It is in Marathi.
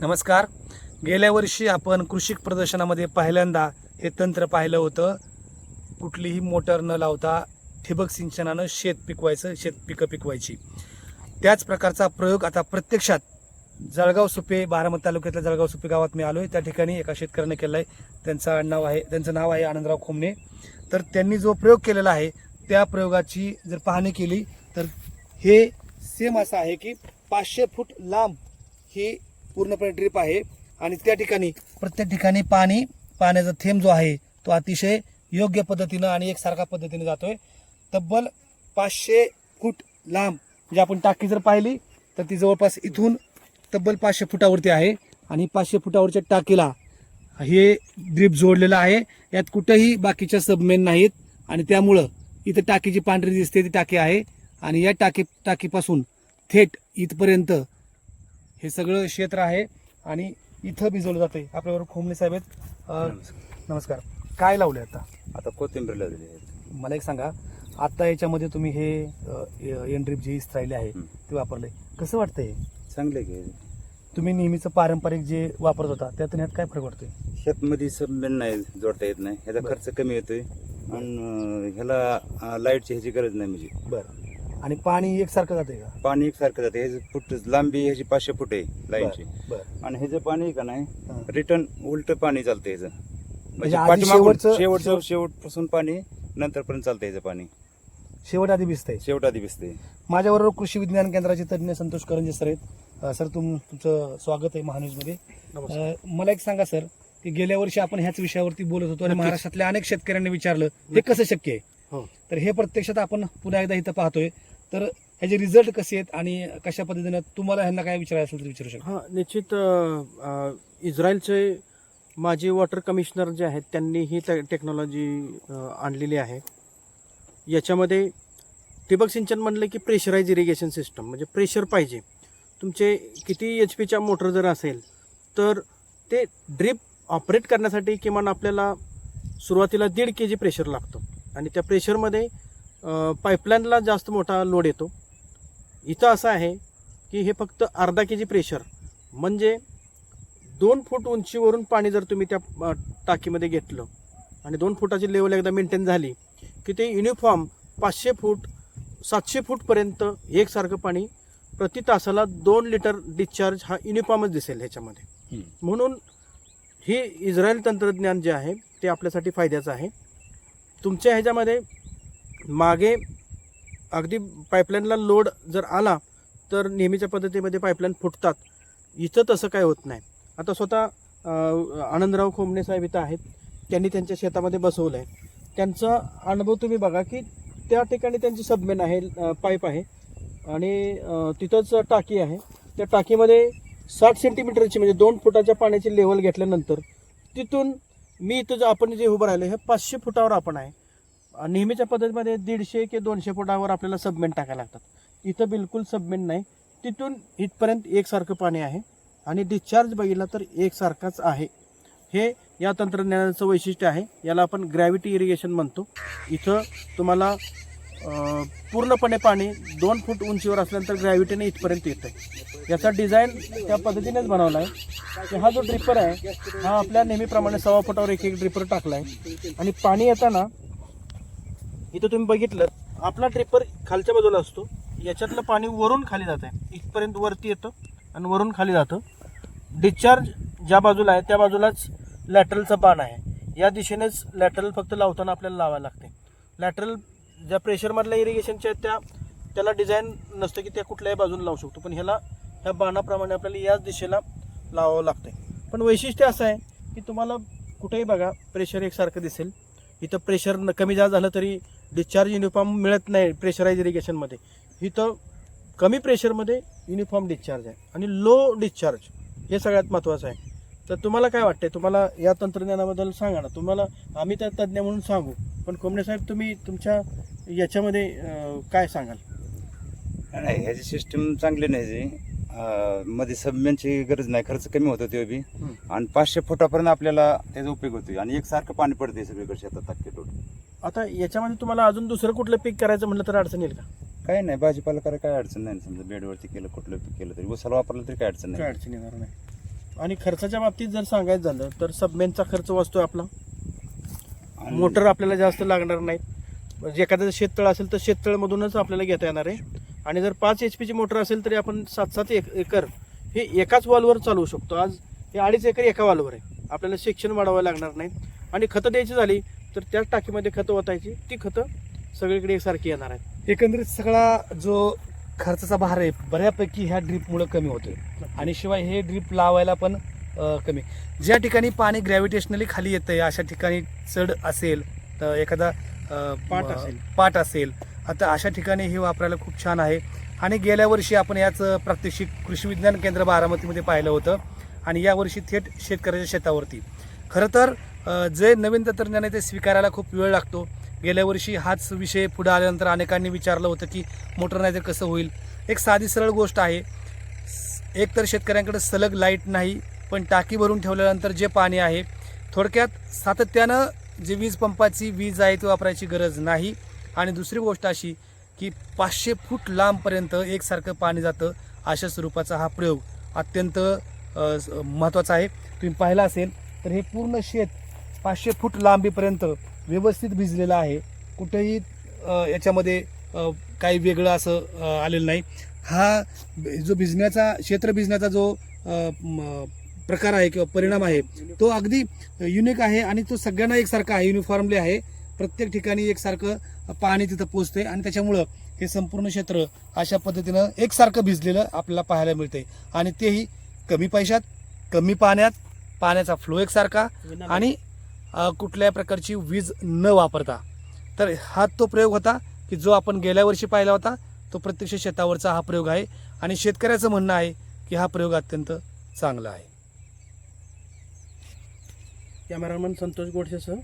नमस्कार. गेल्या वर्षी आपण कृषी प्रदर्शनामध्ये पहिल्यांदा हे तंत्र पाहिलं होतं. कुठलीही मोटर न लावता ठिबक सिंचनानं शेत पिकवायचं शेत पिकं पिकवायची. त्याच प्रकारचा प्रयोग आता प्रत्यक्षात जळगाव सुपे बारामती तालुक्यातल्या जळगाव सुपे गावात मी आलो आहे त्या ठिकाणी एका शेतकऱ्याने केलं आहे त्यांचं नाव आहे त्यांचं नाव आहे आनंदराव खोमणे. तर त्यांनी जो प्रयोग केलेला आहे त्या प्रयोगाची जर पाहणी केली तर हे सेम असं आहे की पाचशे फूट लांब ही पूर्णपणे ड्रीप आहे. आणि त्या ठिकाणी प्रत्येक ठिकाणी पाणी पाण्याचा थेंब जो आहे तो अतिशय योग्य पद्धतीनं आणि एकसारखा पद्धतीने जातोय. तब्बल पाचशे फूट लांब म्हणजे आपण टाकी जर पाहिली तर ती जवळपास इथून तब्बल पाचशे फुटावरती आहे. आणि पाचशे फुटावरच्या टाकीला हे ड्रीप जोडलेलं आहे. यात कुठंही बाकीच्या सबमेन नाहीत. आणि त्यामुळं इथं टाकीची पांढरी दिसते ती टाकी आहे. आणि या टाकी टाकीपासून थेट इथपर्यंत हे सगळं क्षेत्र आहे आणि इथं भिजवलं जाते आपल्याबरोबर खोमणे साहेब आहेत. अं, नमस्कार. काय लावले आता? आता कोथिंबीर लावलेली आहे. मला एक सांगा आता याच्यामध्ये तुम्ही हे एन ड्रीप जे इस्त्रायली आहे हं. ते वापरले कसं वाटतं हे चांगले घे तुम्ही नेहमीचं पारंपरिक जे वापरत होता त्यातून यात काय फरक वाटतोय? शेतमध्ये सबमेन नाही जोडता येत नाही. ह्याचा बरं. खर्च कमी येतोय. आणि अं, ह्याला लाईटची ह्याची गरज नाही म्हणजे. बरं. आणि पाणी एकसारखं जाते का? पाणी एकसारखं जाते ह्याची फूट लांबी ह्याची पाचशे फूट आहे लाईनची. बरं, बरं. आणि ह्याचं पाणी आहे का नाही हां. रिटर्न उलट पाणी चालतं ह्याचं. म्हणजे आधी पाठीमागून शेवटचं- शेवटचं शेवटपासून पाणी नंतर पर्यंत चालतं ह्याचं पाणी. शेवट आधी भिजतंय. शेवट आधी भिजते माझ्याबरोबर कृषी विज्ञान केंद्राचे तज्ज्ञ संतोष करंजे सर आहेत. अं, सर तुम तुमचं स्वागत आहे महान्यूजमध्ये. अं, मला एक सांगा सर की गेल्या वर्षी आपण ह्याच विषयावरती बोलत होतो आणि महाराष्ट्रातल्या अनेक शेतकऱ्यांनी विचारलं हे कसं शक्य आहे? हो. तर हे प्रत्यक्षात आपण पुन्हा एकदा इथं पाहतोय. तर ह्याचे रिझल्ट कसे आहेत आणि कशा पद्धतीने तुम्हाला ह्यांना काय विचारायचं असेल तर विचारू शकता. हां निश्चित अ, इस्रायलचे माजी वॉटर कमिशनर जे आहेत त्यांनी ही टे टेक्नॉलॉजी आणलेली आहे. याच्यामध्ये ठिबक सिंचन म्हणलं की प्रेशराईज इरिगेशन सिस्टम म्हणजे प्रेशर पाहिजे. तुमचे किती एच पीच्या मोटर जर असेल तर ते ड्रिप ऑपरेट करण्यासाठी किमान आपल्याला सुरुवातीला दीड के जी प्रेशर लागतं. आणि त्या प्रेशरमध्ये पाईपलाईनला जास्त मोठा लोड येतो. इथं असं आहे की हे फक्त अर्धा के जी प्रेशर म्हणजे दोन फूट उंचीवरून पाणी जर तुम्ही त्या टाकीमध्ये घेतलं आणि दोन फुटाची लेवल एकदा मेंटेन झाली की ते युनिफॉर्म पाचशे फूट सातशे फूटपर्यंत एकसारखं पाणी प्रति तासाला दोन लिटर डिस्चार्ज हा युनिफॉर्मच दिसेल ह्याच्यामध्ये. म्हणून हे इस्रायल तंत्रज्ञान जे आहे ते आपल्यासाठी फायद्याचं आहे. तुमच्या ह्याच्यामध्ये मागे अगदी पाईपलाईनला लोड जर आला तर नेहमीच्या पद्धतीमध्ये पाईपलाईन फुटतात. इथं तसं काय होत नाही. आता स्वतः आनंदराव खोमणे साहेब इथं आहेत. त्यांनी त्यांच्या शेतामध्ये बसवलं आहे त्यांचा अनुभव तुम्ही बघा की त्या ठिकाणी त्यांची सबमेन आहे पाईप आहे. आणि तिथंच टाकी आहे. त्या टाकीमध्ये साठ सेंटीमीटरची म्हणजे दोन फुटाच्या पाण्याची लेवल घेतल्यानंतर तिथून मी इथं जो आपण जे उभं राहिलो हे पाचशे फुटावर आपण आहे. नेहमीच्या पद्धतीमध्ये दीडशे की दोनशे फुटावर आपल्याला सबमेंट टाकायला लागतात. इथं बिलकुल सबमेंट नाही. तिथून इथपर्यंत एकसारखं पाणी आहे आणि डिस्चार्ज बघितला तर एकसारखाच आहे. हे या तंत्रज्ञानाचं वैशिष्ट्य आहे. याला आपण ग्रॅव्हिटी इरिगेशन म्हणतो. इथं तुम्हाला पूर्णपणे पाणी दोन फूट उंचीवर असल्यानंतर ग्रॅव्हिटीने इथपर्यंत येतं याचा डिझाईन त्या पद्धतीनेच बनवला आहे. की हा जो ड्रिपर आहे हा आपल्या नेहमीप्रमाणे सव्वा फुटावर एक एक ड्रिपर टाकला आहे. आणि पाणी येताना इथं तुम्ही बघितलं आपला ट्रिपर खालच्या बाजूला असतो. याच्यातलं पाणी वरून खाली जात आहे इथपर्यंत वरती येतं आणि वरून खाली जातं. डिस्चार्ज ज्या बाजूला आहे त्या बाजूलाच लॅटरलचा बाण आहे. या दिशेनेच लॅटरल फक्त लावताना आपल्याला लावायला लागते. लॅटरल ज्या प्रेशरमधल्या इरिगेशनच्या आहेत त्या त्याला डिझाईन नसतं की त्या कुठल्याही बाजूला लावू शकतो. पण ह्याला ह्या बाणाप्रमाणे आपल्याला याच दिशेला लावावं लागतंय. पण वैशिष्ट्य असं आहे की तुम्हाला कुठेही बघा प्रेशर एकसारखं दिसेल. इथं प्रेशर न कमी जास्त झालं तरी डिस्चार्ज युनिफॉर्म मिळत नाही प्रेशराईज इरिगेशनमध्ये इथं कमी प्रेशरमध्ये युनिफॉर्म डिस्चार्ज आहे आणि लो डिस्चार्ज हे सगळ्यात महत्त्वाचं आहे. तर तुम्हाला काय वाटतंय? तुम्हाला या तंत्रज्ञानाबद्दल सांगा ना. तुम्हाला आम्ही त्या तज्ज्ञ म्हणून सांगू पण कोंबडे साहेब तुम्ही तुमच्या याच्यामध्ये काय सांगाल? नाही ह्याची सिस्टम चांगली नाही. अं, मध्ये सबमेनची गरज नाही खर्च कमी होतो ते बी. हं. आणि पाचशे फुटापर्यंत आपल्याला त्याचा उपयोग होतोय. आणि एकसारखं पाणी पडते सगळीकडे शेतात टाके टोट आता याच्यामध्ये तुम्हाला अजून दुसरं कुठलं पीक करायचं म्हटलं तर अडचण येईल का? काही नाही भाजीपाला करायला काय अडचण नाही समजा. बेडवरती केलं कुठलं पीक केलं तरी. उसाला वापरलं तरी काय अडचण काय नाही अडचण येणार नाही. आणि खर्चाच्या बाबतीत जर सांगायचं झालं तर सबमेनचा खर्च वाचतोय आपला. आणि मोटर आपल्याला जास्त लागणार नाही. म्हणजे एखादं शेततळ असेल तर शेततळमधूनच आपल्याला घेता येणार आहे. आणि जर पाच एच पीची मोटर असेल तरी आपण सात सात एक एकर हे एकाच वॉलवर चालवू शकतो. आज हे अडीच एकर एका वॉलवर आहे. आपल्याला सेक्शन वाढवावं लागणार नाही. आणि खतं द्यायची झाली तर त्याच टाकीमध्ये खतं ओतायची ती खतं सगळीकडे एकसारखी येणार आहेत. एकंदरीत सगळा जो खर्चाचा भार आहे बऱ्यापैकी ह्या ड्रीपमुळे कमी होतोय. आणि शिवाय हे ड्रीप लावायला पण अ, कमी. ज्या ठिकाणी पाणी ग्रॅव्हिटेशनली खाली येतंय अशा ठिकाणी चढ असेल तर एखादा अ, पाट असेल. पाट असेल आता अशा ठिकाणी हे वापरायला खूप छान आहे. आणि गेल्या वर्षी आपण याच प्रात्यक्षिक कृषी विज्ञान केंद्र बारामतीमध्ये पाहिलं होतं. आणि यावर्षी थेट शेतकऱ्याच्या शेतावरती. खरं तर जे नवीन तंत्रज्ञान आहे ते स्वीकारायला खूप वेळ लागतो. गेल्या वर्षी हाच विषय पुढे आल्यानंतर अनेकांनी विचारलं होतं की मोटर नाही तर कसं होईल? एक साधी सरळ गोष्ट आहे. एक तर शेतकऱ्यांकडे सलग लाइट नाही पण टाकी भरून ठेवल्यानंतर जे पाणी आहे थोडक्यात सातत्यानं जे वीज पंपाची वीज आहे ती वापरायची गरज नाही. आणि दुसरी गोष्ट अशी की पाचशे फूट लांबपर्यंत एकसारखं पाणी जातं अशा स्वरूपाचा हा प्रयोग अत्यंत महत्त्वाचा आहे. तुम्ही पाहिला असेल तर हे पूर्ण शेत पाचशे फूट लांबीपर्यंत व्यवस्थित भिजलेलं आहे. कुठेही याच्यामध्ये काही वेगळं असं आलेलं नाही. हा जो भिजण्याचा क्षेत्र भिजण्याचा जो प्रकार आहे किंवा परिणाम आहे तो अगदी युनिक आहे आणि तो सगळ्यांना एकसारखा आहे युनिफॉर्मली आहे. प्रत्येक ठिकाणी एकसारखं पाणी तिथं पोचतंय आणि त्याच्यामुळं हे संपूर्ण क्षेत्र अशा पद्धतीनं एकसारखं भिजलेलं आपल्याला पाहायला मिळतंय. आणि तेही कमी पैशात कमी पाण्यात पाण्याचा फ्लो एकसारखा आणि कुठल्या कुठल्याही प्रकारची वीज न वापरता. तर हा तो प्रयोग होता की जो आपण गेल्या वर्षी पाहिला होता तो प्रत्यक्ष शेतावरचा हा प्रयोग आहे आणि शेतकऱ्याचं म्हणणं आहे की हा प्रयोग अत्यंत चांगला आहे. कॅमेरामन संतोष गोडसेसह